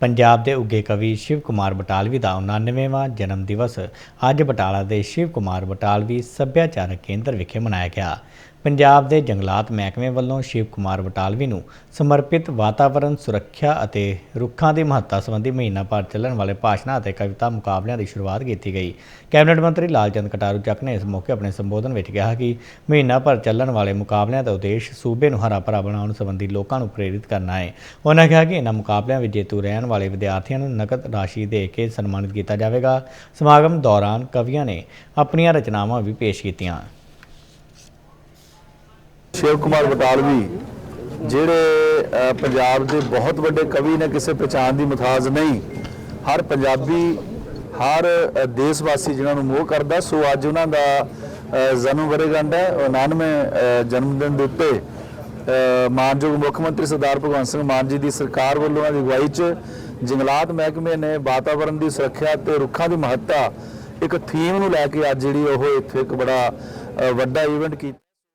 ਪੰਜਾਬ ਦੇ ਉੱਗੇ ਕਵੀ ਸ਼ਿਵ ਕੁਮਾਰ ਬਟਾਲਵੀ ਦਾ 99ਵਾਂ ਜਨਮ ਦਿਵਸ ਅੱਜ ਬਟਾਲਾ ਦੇ ਸ਼ਿਵ ਕੁਮਾਰ ਬਟਾਲਵੀ ਸੱਭਿਆਚਾਰਕ ਕੇਂਦਰ ਵਿਖੇ ਮਨਾਇਆ ਗਿਆ। ਪੰਜਾਬ ਦੇ ਜੰਗਲਾਤ ਮਹਿਕਮੇ ਵੱਲੋਂ ਸ਼ਿਵ ਕੁਮਾਰ ਬਟਾਲਵੀ ਨੂੰ ਸਮਰਪਿਤ ਵਾਤਾਵਰਣ ਸੁਰੱਖਿਆ ਅਤੇ ਰੁੱਖਾਂ ਦੀ ਮਹੱਤਤਾ ਸੰਬੰਧੀ ਮਹੀਨਾ ਭਰ ਚੱਲਣ ਵਾਲੇ ਭਾਸ਼ਣਾਂ ਅਤੇ ਕਵਿਤਾ ਮੁਕਾਬਲਿਆਂ ਦੀ ਸ਼ੁਰੂਆਤ ਕੀਤੀ ਗਈ। ਕੈਬਨਿਟ ਮੰਤਰੀ ਲਾਲਚੰਦ ਕਟਾਰੂ ਚੱਕ ਨੇ ਇਸ ਮੌਕੇ ਆਪਣੇ ਸੰਬੋਧਨ ਵਿੱਚ ਕਿਹਾ ਕਿ ਮਹੀਨਾ ਭਰ ਚੱਲਣ ਵਾਲੇ ਮੁਕਾਬਲਿਆਂ ਦਾ ਉਦੇਸ਼ ਸੂਬੇ ਨੂੰ ਹਰਾ ਭਰਾ ਬਣਾਉਣ ਸੰਬੰਧੀ ਲੋਕਾਂ ਨੂੰ ਪ੍ਰੇਰਿਤ ਕਰਨਾ ਹੈ। ਉਹਨਾਂ ਕਿਹਾ ਕਿ ਇਹਨਾਂ ਮੁਕਾਬਲਿਆਂ ਵਿੱਚ ਜੇਤੂ ਰਹਿਣ ਵਾਲੇ ਵਿਦਿਆਰਥੀਆਂ ਨੂੰ ਨਕਦ ਰਾਸ਼ੀ ਦੇ ਕੇ ਸਨਮਾਨਿਤ ਕੀਤਾ ਜਾਵੇਗਾ। ਸਮਾਗਮ ਦੌਰਾਨ ਕਵੀਆਂ ਨੇ ਆਪਣੀਆਂ ਰਚਨਾਵਾਂ ਵੀ ਪੇਸ਼ ਕੀਤੀਆਂ। ਸ਼ਿਵ ਕੁਮਾਰ ਬਟਾਲਵੀ ਜਿਹੜੇ ਪੰਜਾਬ ਦੇ ਬਹੁਤ ਵੱਡੇ ਕਵੀ ਨੇ, ਕਿਸੇ ਪਛਾਣ ਦੀ ਮਥਾਜ ਨਹੀਂ। ਹਰ ਪੰਜਾਬੀ, ਹਰ ਦੇਸ਼ ਵਾਸੀ ਜਿਨ੍ਹਾਂ ਨੂੰ ਮੋਹ ਕਰਦਾ, ਸੋ ਅੱਜ ਉਹਨਾਂ ਦਾ ਜਨਮ ਵਰੇਗੰਢ ਹੈ 99 ਜਨਮ ਦਿਨ ਦੇ ਉੱਤੇ ਮਾਨਯੋਗ ਮੁੱਖ ਮੰਤਰੀ ਸਰਦਾਰ ਭਗਵੰਤ ਸਿੰਘ ਮਾਨ ਜੀ ਦੀ ਸਰਕਾਰ ਵੱਲੋਂ ਉਹਨਾਂ ਦੀ ਅਗਵਾਈ 'ਚ ਜੰਗਲਾਤ ਮਹਿਕਮੇ ਨੇ ਵਾਤਾਵਰਣ ਦੀ ਸੁਰੱਖਿਆ ਤੇ ਰੁੱਖਾਂ ਦੀ ਮਹੱਤਤਾ ਇੱਕ ਥੀਮ ਨੂੰ ਲੈ ਕੇ ਅੱਜ ਜਿਹੜੀ ਉਹ ਇੱਥੇ ਇੱਕ ਬੜਾ ਵੱਡਾ ਇਵੈਂਟ ਕੀਤਾ।